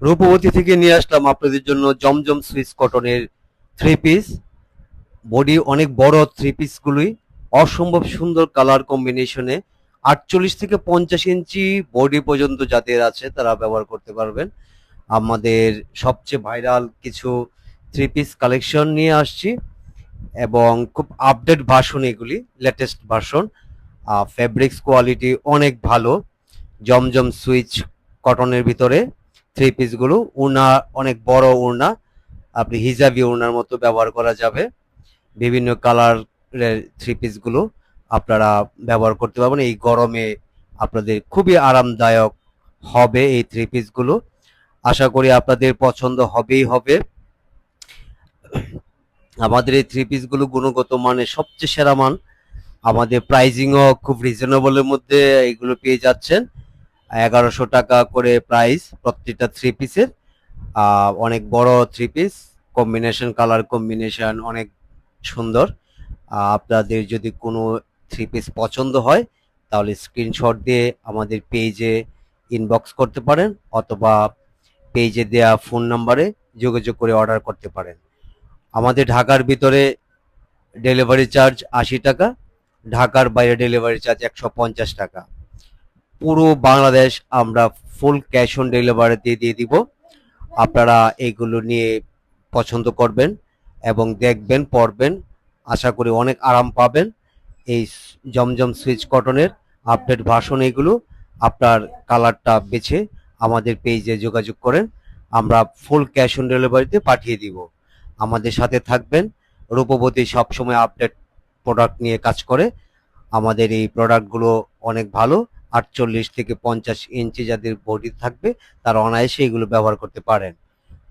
রূপবতী থেকে নিয়ে আসলাম আপনাদের জন্য জমজম সুইস কটনের থ্রি পিস বডি অনেক বড় থ্রি পিসগুলোই অসম্ভব সুন্দর কালার কম্বিনেশনে আটচল্লিশ থেকে পঞ্চাশ ইঞ্চি বডি পর্যন্ত যাদের আছে, তারা ব্যবহার করতে পারবেন। আমাদের সবচেয়ে ভাইরাল কিছু থ্রি পিস কালেকশন নিয়ে আসছি। এবং খুব আপডেট ভার্সন এগুলি লেটেস্ট ভার্সন ফেব্রিক্স কোয়ালিটি অনেক ভালো। জমজম সুইচ কটনের ভিতরে। থ্রি পিসগুলো উড়না, অনেক বড় উড়না, আপনি হিজাবি উড়নার মতো ব্যবহার করা যাবে। বিভিন্ন কালারের থ্রি পিসগুলো আপনারা ব্যবহার করতে পারবেন। এই গরমে আপনাদের খুবই আরামদায়ক হবে এই থ্রি পিসগুলো আশা করি আপনাদের পছন্দ হবেই হবে। আমাদের এই থ্রি পিসগুলো গুণগত মানে সবচেয়ে সেরা মান। আমাদের প্রাইজিংও খুব রিজনেবলের মধ্যে এগুলো পেয়ে যাচ্ছেন। এগারোশো টাকা করে প্রাইস প্রত্যেকটা থ্রি পিসের অনেক বড় three piece combination colour combination অনেক সুন্দর। আপনাদের যদি কোনো থ্রি পিস পছন্দ হয়, তাহলে স্ক্রিনশট দিয়ে আমাদের পেজে ইনবক্স করতে পারেন, অথবা পেজে দেয়া ফোন নাম্বারে যোগাযোগ করে অর্ডার করতে পারেন। আমাদের ঢাকার ভিতরে ডেলিভারি চার্জ আশি টাকা, ঢাকার বাইরে ডেলিভারি চার্জ একশো পঞ্চাশ টাকা। পুরো বাংলাদেশ আমরা ফুল ক্যাশ অন ডেলিভারি দিয়ে দিয়ে দিব। আপনারা এইগুলো নিয়ে পছন্দ করবেন এবং দেখবেন, পড়বেন। আশা করি অনেক আরাম পাবেন। এই জমজম সুইচ কটনের আপডেট ভাষণ এগুলো, আপনার কালারটা বেছে আমাদের পেজে যোগাযোগ করেন। আমরা ফুল ক্যাশ অন ডেলিভারিতে পাঠিয়ে দিব। আমাদের সাথে থাকবেন। রূপবতী সবসময় আপডেট প্রোডাক্ট নিয়ে কাজ করে। আমাদের এই প্রোডাক্টগুলো অনেক ভালো। আটচল্লিশ থেকে পঞ্চাশ ইঞ্চি যাদের বডি থাকবে, তারা অনায়াসে এগুলো ব্যবহার করতে পারেন।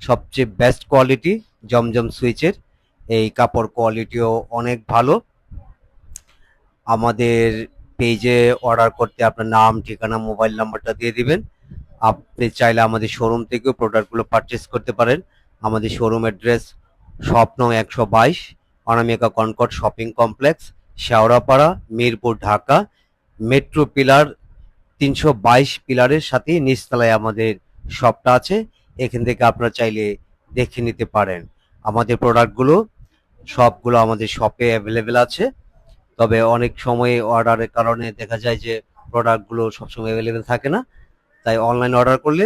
সবচেয়ে বেস্ট কোয়ালিটি জমজম সুইচের, এই কাপড় কোয়ালিটিও অনেক ভালো। আমাদের পেজে অর্ডার করতে আপনার নাম, ঠিকানা মোবাইল নাম্বারটা দিয়ে দিবেন। আপনি চাইলে আমাদের শোরুম থেকেও প্রোডাক্টগুলো পারচেস করতে পারেন। আমাদের শোরুম অ্যাড্রেস স্বপ্ন একশো বাইশ, Anamika Concord shopping complex Shewrapara Mirpur, Dhaka metro pillar তিনশো বাইশ পিলারের সাথে নিচতলায় আমাদের শপটা আছে। এখান থেকে আপনারা চাইলে দেখে নিতে পারেন। আমাদের প্রোডাক্টগুলো, সবগুলো আমাদের শপে অ্যাভেলেবেল আছে। তবে অনেক সময় অর্ডারের কারণে দেখা যায় যে প্রোডাক্টগুলো সবসময় অ্যাভেলেবেল থাকে না। তাই অনলাইন অর্ডার করলে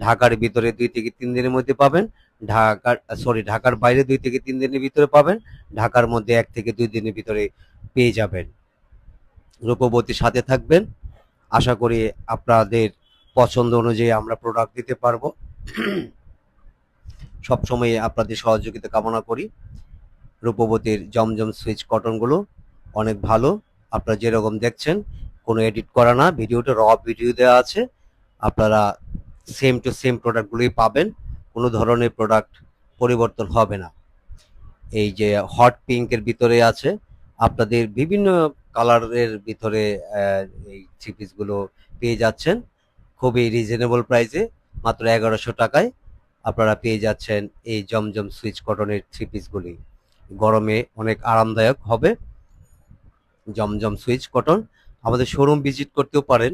ঢাকার ভিতরে দুই থেকে তিন দিনের মধ্যে পাবেন। ঢাকার, সরি, ঢাকার বাইরে দুই থেকে তিন দিনের ভিতরে পাবেন। ঢাকার মধ্যে এক থেকে দুই দিনের ভিতরে পেয়ে যাবেন। রূপবতীর সাথে থাকবেন। আশা করি আপনাদের পছন্দ অনুযায়ী আমরা প্রোডাক্ট দিতে পারব। সবসময় আপনাদের সহযোগিতা কামনা করি। রূপবতীর জমজম সুইচ কটনগুলো অনেক ভালো। আপনারা যেরকম দেখছেন, কোনো এডিট করা না। ভিডিওটা র ভিডিও দেওয়া আছে। আপনারা সেম টু সেম প্রোডাক্টগুলোই পাবেন। কোনো ধরনের প্রোডাক্ট পরিবর্তন হবে না। এই যে হট পিঙ্কের ভিতরে আছে, আপনাদের বিভিন্ন কালারের ভিতরে এই থ্রি পিসগুলো পেয়ে যাচ্ছেন। খুবই রিজনেবল প্রাইসে মাত্র এগারোশো টাকায় আপনারা পেয়ে যাচ্ছেন এই জমজম সুইচ কটনের থ্রি পিসগুলি গরমে অনেক আরামদায়ক হবে জমজম সুইচ কটন আমাদের শোরুম ভিজিট করতেও পারেন।